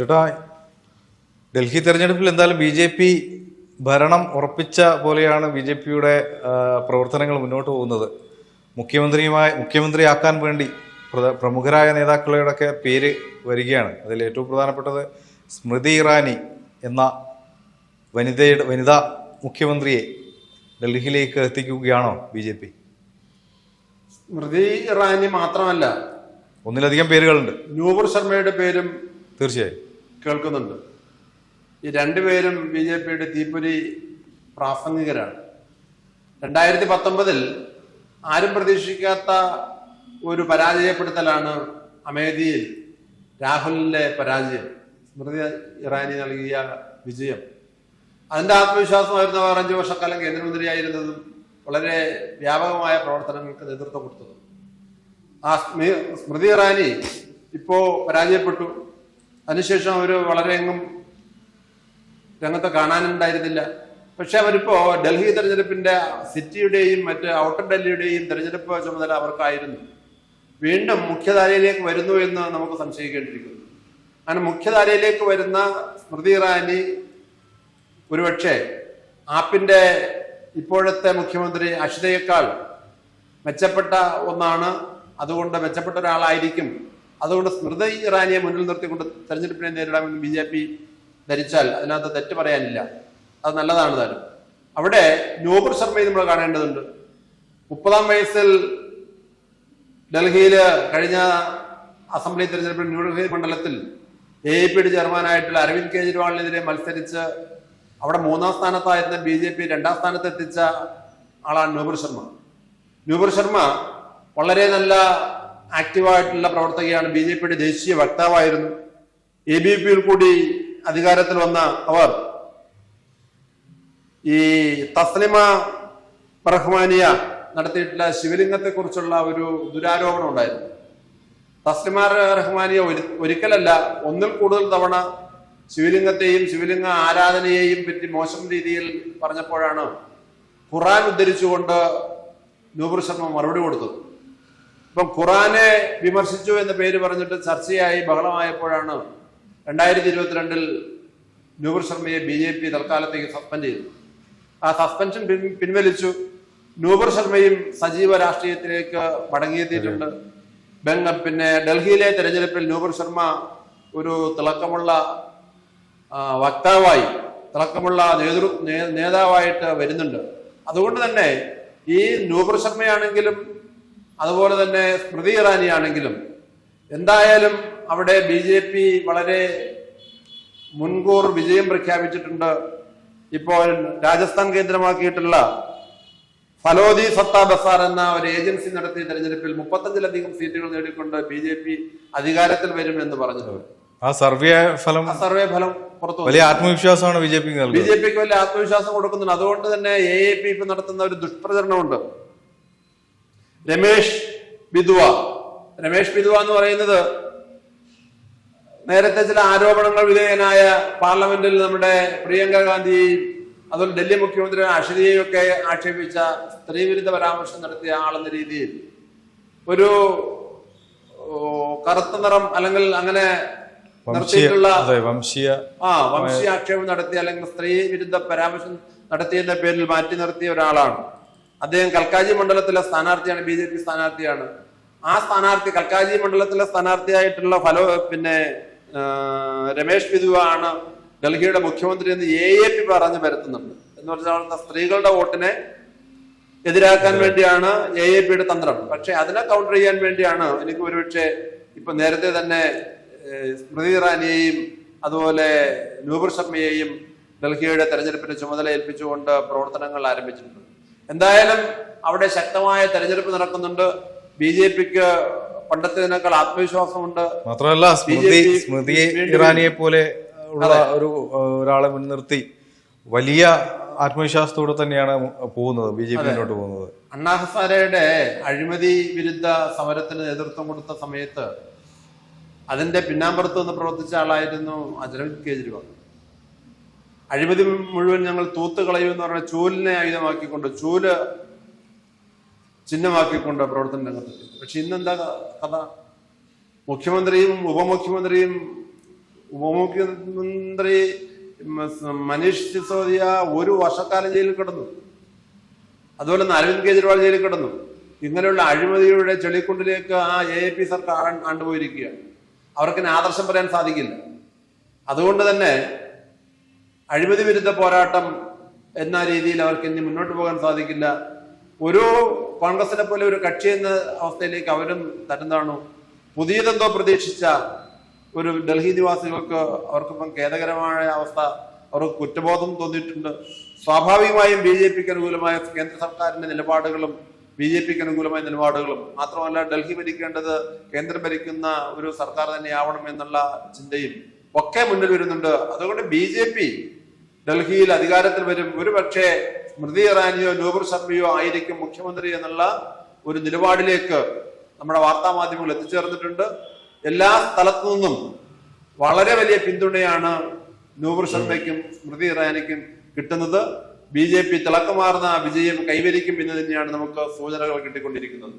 ചേട്ടാ ഡൽഹി തെരഞ്ഞെടുപ്പിൽ എന്തായാലും ബി ജെ പി ഭരണം ഉറപ്പിച്ച പോലെയാണ് ബി ജെ പിയുടെ പ്രവർത്തനങ്ങൾ മുന്നോട്ട് പോകുന്നത്. മുഖ്യമന്ത്രിയുമായി മുഖ്യമന്ത്രിയാക്കാൻ വേണ്ടി പ്രമുഖരായ നേതാക്കളുടെയൊക്കെ പേര് വരികയാണ്. അതിൽ ഏറ്റവും പ്രധാനപ്പെട്ടത് സ്മൃതി ഇറാനി എന്ന വനിതയുടെ വനിതാ മുഖ്യമന്ത്രിയെ ഡൽഹിയിലേക്ക് എത്തിക്കുകയാണോ B J P? Smriti Irani മാത്രമല്ല ഒന്നിലധികം പേരുകളുണ്ട്. നൂപുർ ശർമ്മയുടെ പേരും തീർച്ചയായും. കേൾക്കുന്നുണ്ട്. ഈ രണ്ടുപേരും ബി ജെ പിയുടെ തീപ്പൊരി പ്രാസംഗികരാണ്. രണ്ടായിരത്തി പത്തൊമ്പതിൽ ആരും പ്രതീക്ഷിക്കാത്ത ഒരു പരാജയപ്പെടുത്തലാണ് അമേഠിയിൽ രാഹുലിന്റെ പരാജയം. സ്മൃതി ഇറാനി നൽകിയ വിജയം. അതിന്റെ ആത്മവിശ്വാസമായിരുന്നു അവർ അഞ്ചു വർഷക്കാലം കേന്ദ്രമന്ത്രിയായിരുന്നതും വളരെ വ്യാപകമായ പ്രവർത്തനങ്ങൾക്ക് നേതൃത്വം കൊടുത്തതും. ആ സ്മൃതി ഇറാനി ഇപ്പോ പരാജയപ്പെട്ടു. അതിനുശേഷം അവർ വളരെ എങ്ങും രംഗത്ത് കാണാനുണ്ടായിരുന്നില്ല. പക്ഷെ അവരിപ്പോ ഡൽഹി തെരഞ്ഞെടുപ്പിന്റെ സിറ്റിയുടെയും മറ്റ് ഔട്ടർ ഡൽഹിയുടെയും തെരഞ്ഞെടുപ്പ് ചുമതല അവർക്കായിരുന്നു. വീണ്ടും മുഖ്യധാരയിലേക്ക് വരുന്നു എന്ന് നമുക്ക് സംശയിക്കേണ്ടിയിരിക്കുന്നു. അങ്ങനെ മുഖ്യധാരയിലേക്ക് വരുന്ന സ്മൃതി ഇറാനി ഒരുപക്ഷെ ആപ്പിന്റെ ഇപ്പോഴത്തെ മുഖ്യമന്ത്രി അഷിതയേക്കാൾ മെച്ചപ്പെട്ട ഒന്നാണ്. അതുകൊണ്ട് മെച്ചപ്പെട്ട ഒരാളായിരിക്കും അതുകൊണ്ട് സ്മൃതി ഇറാനിയെ മുന്നിൽ നിർത്തിക്കൊണ്ട് തെരഞ്ഞെടുപ്പിനെ നേരിടാമെന്ന് ബി ജെ പി ധരിച്ചാൽ അതിനകത്ത് തെറ്റ് പറയാനില്ല. അത് നല്ലതാണ് താനും. അവിടെ നോബർ ശർമ്മയെ നമ്മൾ കാണേണ്ടതുണ്ട്. മുപ്പതാം വയസ്സിൽ ഡൽഹിയിൽ കഴിഞ്ഞ അസംബ്ലി തെരഞ്ഞെടുപ്പിൽ ന്യൂഡൽഹി മണ്ഡലത്തിൽ എ പി പിയുടെ ചെയർമാനായിട്ടുള്ള അരവിന്ദ് കെജ്രിവാളിനെതിരെ മത്സരിച്ച് അവിടെ മൂന്നാം സ്ഥാനത്തായിരുന്ന ബി ജെ പി രണ്ടാം സ്ഥാനത്ത് എത്തിച്ച ആളാണ് നൂപുർ ശർമ്മ. നൂപുർ ശർമ്മ വളരെ നല്ല ആക്റ്റീവായിട്ടുള്ള പ്രവർത്തകയാണ് ബി ജെ പിയുടെ ദേശീയ വക്താവായിരുന്നു. എ ബി പിയിൽ കൂടി അധികാരത്തിൽ വന്ന അവർ ഈ തസ്ലിമ റഹ്മാനിയ നടത്തിയിട്ടുള്ള ശിവലിംഗത്തെ കുറിച്ചുള്ള ഒരു ദുരാരോപണം ഉണ്ടായിരുന്നു. തസ്ലിമ റഹ്മാനിയ ഒരു ഒരിക്കലല്ല ഒന്നിൽ കൂടുതൽ തവണ ശിവലിംഗത്തെയും ശിവലിംഗ ആരാധനയെയും പറ്റി മോശം രീതിയിൽ പറഞ്ഞപ്പോഴാണ് ഖുറാൻ ഉദ്ധരിച്ചുകൊണ്ട് നൂപുർ ശർമ്മ മറുപടി കൊടുത്തത്. ഇപ്പം ഖുറാനെ വിമർശിച്ചു എന്ന പേര് പറഞ്ഞിട്ട് ചർച്ചയായി ബഹളമായപ്പോഴാണ് രണ്ടായിരത്തി ഇരുപത്തിരണ്ടിൽ നൂർ ശർമ്മയെ ബി ജെ പി തൽക്കാലത്തേക്ക് സസ്പെൻഡ് ചെയ്തു. ആ സസ്പെൻഷൻ പിൻ- പിൻവലിച്ചു. നൂപർ ശർമ്മയും സജീവ രാഷ്ട്രീയത്തിലേക്ക് മടങ്ങിയെത്തിയിട്ടുണ്ട്. ബംഗ പിന്നെ ഡൽഹിയിലെ തെരഞ്ഞെടുപ്പിൽ നൂപർ ശർമ്മ ഒരു തിളക്കമുള്ള വക്താവായി തിളക്കമുള്ള നേതൃ നേതാവായിട്ട് വരുന്നുണ്ട്. അതുകൊണ്ട് തന്നെ ഈ നൂപർ ശർമ്മയാണെങ്കിലും അതുപോലെ തന്നെ സ്മൃതി ഇറാനി ആണെങ്കിലും എന്തായാലും അവിടെ ബി ജെ പി വളരെ മുൻകൂർ വിജയം പ്രഖ്യാപിച്ചിട്ടുണ്ട്. ഇപ്പോൾ രാജസ്ഥാൻ കേന്ദ്രമാക്കിയിട്ടുള്ള ഫലോദി സത്താ ബസാർ എന്ന ഒരു ഏജൻസി നടത്തിയ തെരഞ്ഞെടുപ്പിൽ മുപ്പത്തഞ്ചിലധികം സീറ്റുകൾ നേടിക്കൊണ്ട് ബി ജെ പി അധികാരത്തിൽ വരും എന്ന് പറഞ്ഞിട്ടുണ്ട് ആ സർവേ ഫലം സർവേ ഫലം പുറത്തു വലിയ ആത്മവിശ്വാസമാണ് ബി ജെ ബി ജെ പിക്ക് വലിയ ആത്മവിശ്വാസം കൊടുക്കുന്നുണ്ട്. അതുകൊണ്ട് തന്നെ എ എ പി ഇപ്പൊ നടത്തുന്ന ഒരു ദുഷ്പ്രചരണമുണ്ട്. രമേഷ് ബിദുവ രമേഷ് ബിദുവ എന്ന് പറയുന്നത് നേരത്തെ ചില ആരോപണങ്ങൾ വിധേയനായ പാർലമെന്റിൽ നമ്മുടെ പ്രിയങ്ക ഗാന്ധിയെയും അതുപോലെ ഡൽഹി മുഖ്യമന്ത്രി അഷിതയെയും ഒക്കെ ആക്ഷേപിച്ച സ്ത്രീവിരുദ്ധ പരാമർശം നടത്തിയ ആളെന്ന രീതിയിൽ ഒരു കറുത്ത നിറം അല്ലെങ്കിൽ അങ്ങനെ നടത്തിയിട്ടുള്ള ആ വംശീയ ആക്ഷേപം നടത്തിയ അല്ലെങ്കിൽ സ്ത്രീ വിരുദ്ധ പരാമർശം നടത്തിയതിന്റെ പേരിൽ മാറ്റി നിർത്തിയ ഒരാളാണ്. അദ്ദേഹം കൽക്കാജി മണ്ഡലത്തിലെ സ്ഥാനാർത്ഥിയാണ് ബി ജെ പി സ്ഥാനാർത്ഥിയാണ്. ആ സ്ഥാനാർത്ഥി കൽക്കാജി മണ്ഡലത്തിലെ സ്ഥാനാർത്ഥിയായിട്ടുള്ള ഫലോ പിന്നെ രമേഷ് ബിദുവ ആണ് ഡൽഹിയുടെ മുഖ്യമന്ത്രി എന്ന് എ എ പി പറഞ്ഞു വരുത്തുന്നുണ്ട് എന്ന് പറഞ്ഞാൽ അവിടുത്തെ സ്ത്രീകളുടെ വോട്ടിനെ എതിരാക്കാൻ വേണ്ടിയാണ് എ എ പിയുടെ തന്ത്രം. പക്ഷെ അതിനെ കൗണ്ടർ ചെയ്യാൻ വേണ്ടിയാണ് എനിക്ക് ഒരുപക്ഷെ ഇപ്പൊ നേരത്തെ തന്നെ സ്മൃതി ഇറാനിയെയും അതുപോലെ നൂപുർ ശർമ്മയെയും ഡൽഹിയുടെ തെരഞ്ഞെടുപ്പിന്റെ ചുമതല ഏൽപ്പിച്ചുകൊണ്ട് പ്രവർത്തനങ്ങൾ ആരംഭിച്ചിട്ടുണ്ട്. എന്തായാലും അവിടെ ശക്തമായ തെരഞ്ഞെടുപ്പ് നടക്കുന്നുണ്ട്. ബി ജെ പിക്ക് പണ്ടത്തേതിനേക്കാൾ ആത്മവിശ്വാസമുണ്ട്. മാത്രമല്ല സ്മൃതി ഇറാനിയെ പോലെ ഉള്ള ഒരു ഒരാളെ മുൻനിർത്തി വലിയ ആത്മവിശ്വാസത്തോടെ തന്നെയാണ് പോകുന്നത് ബി ജെ പി മുന്നോട്ട് പോകുന്നത്. അണ്ണാ ഹസാരയുടെ അഴിമതി വിരുദ്ധ സമരത്തിന് നേതൃത്വം കൊടുത്ത സമയത്ത് അതിന്റെ പിന്നാമ്പുറത്ത് നിന്ന് പ്രവർത്തിച്ച ആളായിരുന്നു അരവിന്ദ് കെജ്രിവാൾ. അഴിമതി മുഴുവൻ ഞങ്ങൾ തൂത്ത് കളയുമെന്ന് പറഞ്ഞ ചൂലിനെ ആയുധമാക്കിക്കൊണ്ട് ചൂൽ ചിഹ്നമാക്കിക്കൊണ്ട് പ്രവർത്തന രംഗത്തെത്തി. പക്ഷെ ഇന്നെന്താ കഥ? മുഖ്യമന്ത്രിയും ഉപമുഖ്യമന്ത്രിയും ഉപമുഖ്യമന്ത്രി മനീഷ് സിസോദിയ ഒരു വർഷക്കാലം ജയിലിൽ കിടന്നു. അതുപോലെ തന്നെ അരവിന്ദ് കെജ്രിവാൾ ജയിലിൽ കിടന്നു. ഇങ്ങനെയുള്ള അഴിമതിയുടെ ചെളിക്കുണ്ടിലേക്ക് ആ എ പി സർക്കാർ കണ്ടുപോയിരിക്കുകയാണ് ആണ്ടുപോയിരിക്കുകയാണ്. അവർക്ക് ഇനി ആദർശം പറയാൻ സാധിക്കില്ല. അതുകൊണ്ട് തന്നെ അഴിമതി വിരുദ്ധ പോരാട്ടം എന്ന രീതിയിൽ അവർക്ക് ഇനി മുന്നോട്ട് പോകാൻ സാധിക്കില്ല. ഒരു കോൺഗ്രസിനെ പോലെ ഒരു കക്ഷി എന്ന അവസ്ഥയിലേക്ക് അവരും തരുന്നതാണു? പുതിയതെന്തോ പ്രതീക്ഷിച്ച ഒരു ഡൽഹി നിവാസികൾക്ക് അവർക്കിപ്പം ഖേദകരമായ അവസ്ഥ അവർക്ക് കുറ്റബോധം തോന്നിയിട്ടുണ്ട്. സ്വാഭാവികമായും ബി ജെ പിക്ക് അനുകൂലമായ കേന്ദ്ര സർക്കാരിന്റെ നിലപാടുകളും ബി ജെ പിക്ക് അനുകൂലമായ നിലപാടുകളും മാത്രമല്ല ഡൽഹി ഭരിക്കേണ്ടത് കേന്ദ്രം ഭരിക്കുന്ന ഒരു സർക്കാർ തന്നെയാവണം എന്നുള്ള ചിന്തയും ഒക്കെ മുന്നിൽ വരുന്നുണ്ട്. അതുകൊണ്ട് ബി ജെ പി ഡൽഹിയിൽ അധികാരത്തിൽ വരും. ഒരു പക്ഷേ സ്മൃതി ഇറാനിയോ നൂപുർ ശർമ്മയോ ആയിരിക്കും മുഖ്യമന്ത്രി എന്നുള്ള ഒരു നിലപാടിലേക്ക് നമ്മുടെ വാർത്താ മാധ്യമങ്ങൾ എത്തിച്ചേർന്നിട്ടുണ്ട്. എല്ലാ സ്ഥലത്തു നിന്നും വളരെ വലിയ പിന്തുണയാണ് നൂപുർ ശർമ്മയ്ക്കും സ്മൃതി ഇറാനിക്കും കിട്ടുന്നത്. ബി ജെ പി തിളക്കമാർന്ന വിജയം കൈവരിക്കും എന്ന് തന്നെയാണ് നമുക്ക് സൂചനകൾ കിട്ടിക്കൊണ്ടിരിക്കുന്നത്.